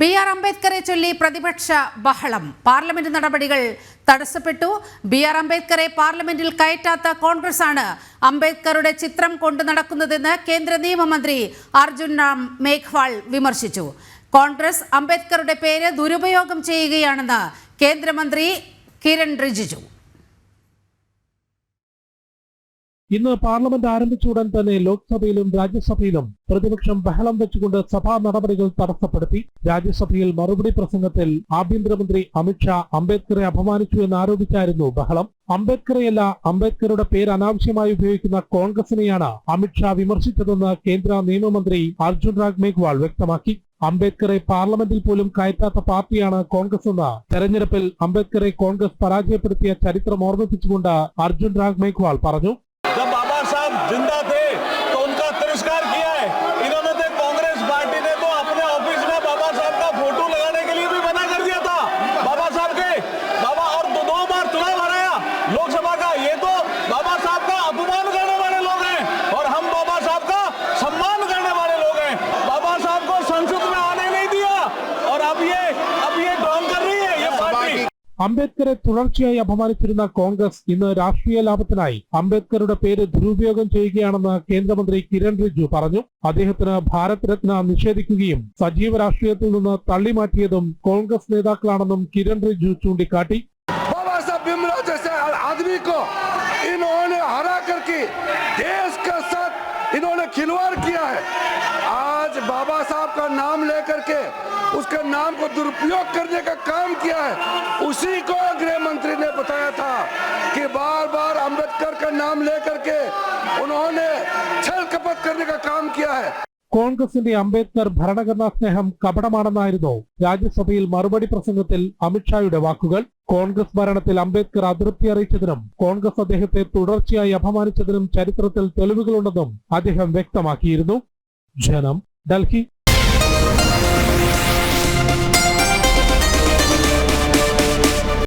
B R അംബേദ്കറെ ചൊല്ലി പ്രതിപക്ഷ ബഹളം. പാർലമെന്റ് നടപടികൾ തടസ്സപ്പെട്ടു. ബി ആർ അംബേദ്കറെ പാർലമെന്റിൽ കയറ്റാത്ത കോൺഗ്രസ് ആണ് അംബേദ്കറുടെ ചിത്രം കൊണ്ടു നടക്കുന്നതെന്ന് കേന്ദ്ര നിയമമന്ത്രി അർജുൻ റാം മേഘ്വാൾ വിമർശിച്ചു. കോൺഗ്രസ് അംബേദ്കറുടെ പേര് ദുരുപയോഗം ചെയ്യുകയാണെന്ന് കേന്ദ്രമന്ത്രി കിരൺ റിജിജു. ഇന്ന് പാർലമെന്റ് ആരംഭിച്ചുടൻ തന്നെ ലോക്സഭയിലും രാജ്യസഭയിലും പ്രതിപക്ഷം ബഹളം വെച്ചുകൊണ്ട് സഭാ നടപടികൾ തടസ്സപ്പെടുത്തി. രാജ്യസഭയിൽ മറുപടി പ്രസംഗത്തിൽ ആഭ്യന്തരമന്ത്രി അമിത്ഷാ അംബേദ്കറെ അപമാനിച്ചു എന്നാരോപിച്ചായിരുന്നു ബഹളം. അംബേദ്കറെയല്ല അംബേദ്കറുടെ പേര് അനാവശ്യമായി ഉപയോഗിക്കുന്ന കോൺഗ്രസിനെയാണ് അമിത്ഷാ വിമർശിച്ചതെന്ന് കേന്ദ്ര നിയമമന്ത്രി അർജുൻ രാഗ് മേഘ്വാൾ വ്യക്തമാക്കി. അംബേദ്കറെ പാർലമെന്റിൽ പോലും കയറ്റാത്ത പാർട്ടിയാണ് കോൺഗ്രസ് എന്ന് തെരഞ്ഞെടുപ്പിൽ അംബേദ്കറെ കോൺഗ്രസ് പരാജയപ്പെടുത്തിയ ചരിത്രം ഓർമ്മിപ്പിച്ചുകൊണ്ട് അർജുൻ രാഗ് മേഘ്വാൾ പറഞ്ഞു. ज़िंदा थे तो उनका तिरस्कार किया है। इन्होंने तो कांग्रेस पार्टी ने तो अपने ऑफ़िस में बाबा साहब का फ़ोटो लगाने के लिए भी मना कर दिया था। बाबा साहब के बाबा और दो, दो बार चुनाव हराया। लोकसभा അംബേദ്കറെ തുടർച്ചയായി അപമാനിച്ചിരുന്ന കോൺഗ്രസ് ഇന്ന് രാഷ്ട്രീയ ലാഭത്തിനായി അംബേദ്കറുടെ പേര് ദുരുപയോഗം ചെയ്യുകയാണെന്ന് കേന്ദ്രമന്ത്രി കിരൺ റിജു പറഞ്ഞു. അദ്ദേഹത്തിന് ഭാരത് രത്ന നിഷേധിക്കുകയും സജീവ രാഷ്ട്രീയത്തിൽ നിന്ന് തള്ളിമാറ്റിയതും കോൺഗ്രസ് നേതാക്കളാണെന്നും കിരൺ റിജു ചൂണ്ടിക്കാട്ടി. बाबा इन्होंने खिलवाड़ किया है। आज बाबा साहब का नाम लेकर के, उसके नाम को दुरुपयोग करने का काम किया है। उसी को गृह मंत्री ने बताया था कि बार बार अंबेडकर का नाम लेकर के उन्होंने छल कपट करने का काम किया है। കോൺഗ്രസിന്റെ അംബേദ്കർ ഭരണഘടനാ സ്നേഹം കപടമാണെന്നായിരുന്നു രാജ്യസഭയിൽ മറുപടി പ്രസംഗത്തിൽ അമിത്ഷായുടെ വാക്കുകൾ. കോൺഗ്രസ് ഭരണത്തിൽ അംബേദ്കർ അതൃപ്തി അറിയിച്ചതിനും കോൺഗ്രസ് അദ്ദേഹത്തെ തുടർച്ചയായി അപമാനിച്ചതിനും ചരിത്രത്തിൽ തെളിവുകളുണ്ടെന്നും അദ്ദേഹം വ്യക്തമാക്കിയിരുന്നു. ജനം ഡൽഹി